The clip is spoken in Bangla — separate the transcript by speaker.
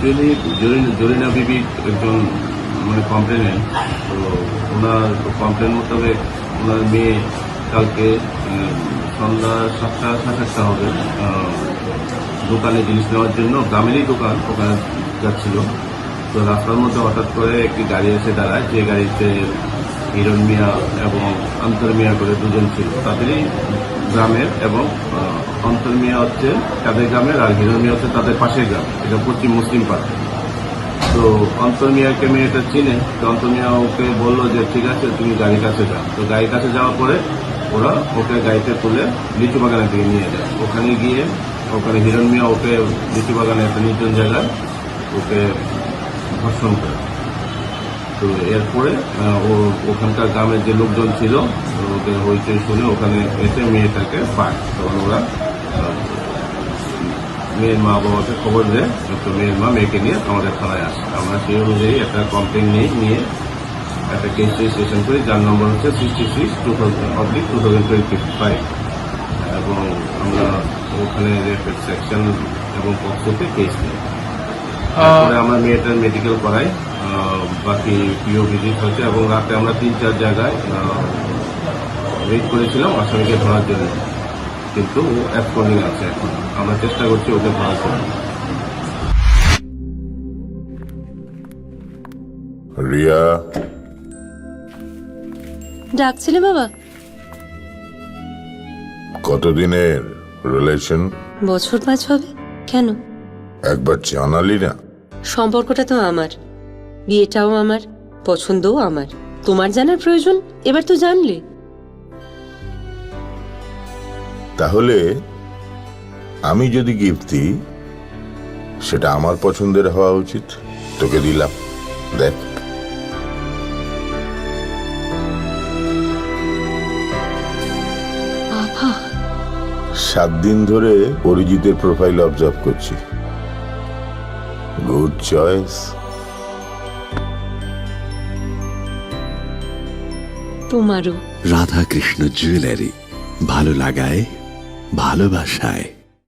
Speaker 1: অ্যাকচুয়ালি জরিনা বিবি একজন মানে কমপ্লেনেন্ট তো ওনার কমপ্লেন মোতাবেক ওনার মেয়ে কালকে সন্ধ্যা সাতটা, সাড়ে সাতটা হবে দোকানে জিনিস নেওয়ার জন্য, গ্রামেরই দোকান, ওখানে যাচ্ছিল। তো রাস্তার মধ্যে হঠাৎ করে একটি গাড়ি এসে দাঁড়ায়, যে গাড়িতে হিরণ মিয়া এবং আন্তর মিয়া করে দুজন ছিল। তাদেরই গ্রামের এবং আহ, অন্তর মিয়া হচ্ছে তাদের গ্রামের আর হিরণ মিয়া হচ্ছে তাদের পাশের গ্রাম। এটা পশ্চিম মুসলিম পাড়া। তো অন্তর মিয়াকে মেয়েটা চিনে তো অন্তর মিয়া ওকে বলল যে ঠিক আছে তুমি গাড়ির কাছে যাও। তো গাড়ির কাছে যাওয়ার পরে ওরা ওকে গাড়িতে তুলে লিচু বাগানের দিকে নিয়ে যায়। ওখানে গিয়ে ওখানে হিরণ মিয়া ওকে লিচু বাগানে একটা নির্জন জায়গায় ওকে ধর্ষণ করে। তো এরপরে ও ওখানকার গ্রামের যে লোকজন ছিল ওদের হইচই শুনে ওখানে এসে মেয়েটাকে পায়। তখন ওরা মেয়ের মা বাবাকে খবর দেয় তো মেয়ের মা মেয়েকে নিয়ে আমাদের থানায় আসে। আমরা সেই অনুযায়ী একটা কমপ্লেন নিয়ে নিয়ে একটা কেস রেজিস্ট্রেশন করি যার নম্বর হচ্ছে sixty six two thousand oblique two thousand twenty five এবং আমরা ওখানে সেকশন এবং পক্ষতে কেস নিই। তারপরে আমরা মেয়েটার মেডিকেল করাই বাকি পিও ভিজিট হচ্ছে এবং রাতে আমরা তিন চার জায়গায় ওয়েট করেছিলাম আসামিকে ধরার জন্য। কিন্তু ও অ্যাবসকন্ডিং আছে এখন। আমরা চেষ্টা করছি ওকে ধরার জন্য।
Speaker 2: রিয়া?
Speaker 3: ডাকছিলে বাবা?
Speaker 2: কতদিনের রিলেশন
Speaker 3: বছর পাঁচ হবে। কেন?
Speaker 2: একবার জানালি না?
Speaker 3: সম্পর্কটা তো আমার। বিয়েটাও আমার পছন্দও আমার। তোমার জানার প্রয়োজন? এবার তো জানলে।
Speaker 2: তাহলে আমি যদি গিফট দিই সেটা আমার পছন্দের হওয়া উচিত। তোকে দিলাম। দেখ। সাত দিন ধরে অরিজিতের প্রোফাইল অবজার্ভ করছি। গুড চয়েস
Speaker 3: তোমারও।
Speaker 4: রাধাকৃষ্ণ জুয়েলারি ভালো লাগায়? ভালোবাসায়।